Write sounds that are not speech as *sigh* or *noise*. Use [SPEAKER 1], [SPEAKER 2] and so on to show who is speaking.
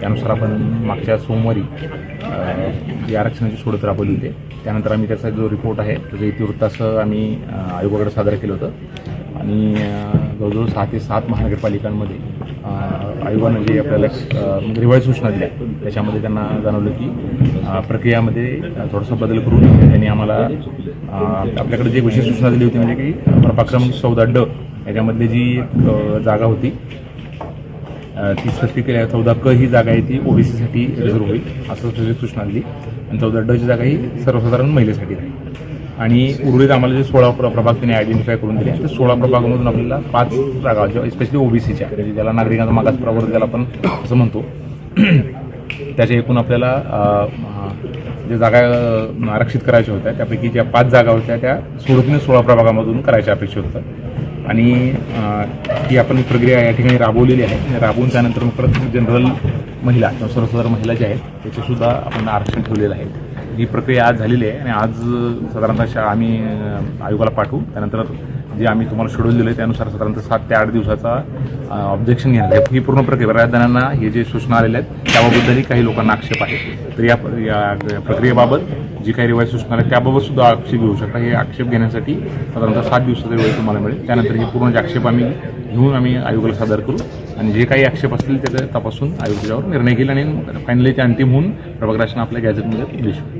[SPEAKER 1] त्यानुसार आपण मागच्या सोमवारी जी आरक्षणाची सोडत राबवली होती. त्यानंतर आम्ही त्याचा जो रिपोर्ट आहे त्याचं इतिवृत्तासह आम्ही आयोगाकडे सादर केलं होतं. आणि जवळजवळ सहा ते सात महानगरपालिकांमध्ये आयोगानं जे आपल्याला अ, म्हणजे सूचना दिल्या त्याच्यामध्ये त्यांना जाणवलं की प्रक्रियामध्ये थोडासा बदल करून त्यांनी आम्हाला आपल्याकडे जे विशेष सूचना दिली होती म्हणजे की प्रभाग क्रमांक चौदा ड याच्यामधली जी एक जागा होती ती सक्ती केली चौदा क ही जागा आहे ती ओबीसीसाठी रिझर्व होईल असं त्याची सूचना दिली. आणि चौदा ड ची जागा ही सर्वसाधारण महिलेसाठी राहील. आणि उर्वरित आम्हाला जे सोळा प्र- प्रभाग त्यांनी आयडेंटिफाय करून दिले त्या सोळा प्रभागामधून आपल्याला पाच जागा स्पेशली ओबीसीच्या म्हणजे ज्याला नागरिकांचा मागास प्रवर्ग ज्याला आपण असं म्हणतो *clears throat* त्याच्या एकूण आपल्याला जे जागा आरक्षित करायच्या होत्या त्यापैकी ज्या पाच जागा होत्या त्या सोडतीने सोळा प्रभागामधून करायच्या अपेक्षित होत्या. आणि अ, ही आपण प्रक्रिया या ठिकाणी राबवलेली आहे. राबवून त्यानंतर मग परत जनरल महिला किंवा सर्वसाधारण महिला ज्या आहेत त्याचेसुद्धा आपण आरक्षण ठेवलेलं आहे. ही प्रक्रिया आज झालेली आहे आणि आज साधारणतः आम्ही आयोगाला पाठवू. त्यानंतर जे आम्ही तुम्हाला शेड्यूल दिलं आहे त्यानुसार साधारणतः सात ते आठ दिवसाचा ऑब्जेक्शन घेणार आहे ही पूर्ण प्रक्रिया बऱ्याच हे जे सूचना आलेल्या आहेत त्याबाबतही काही लोकांना आक्षेप आहे. तर या या प्रक्रियेबाबत जी काही रिवाईज सूचना आहेत त्याबाबत सुद्धा आक्षेप घेऊ शकता. हे आक्षेप घेण्यासाठी साधारणतः सात दिवसाचा वेळ तुम्हाला मिळेल. त्यानंतर हे पूर्ण जे आक्षेप आम्ही घेऊन आम्ही आयोगाला सादर करू आणि जे काही आक्षेप असतील त्याचा तपासून आयोग त्याच्यावर निर्णय घेईल आणि फायनली ते अंतिम होऊन प्रभागराशन आपल्या गॅझेटमध्ये देऊ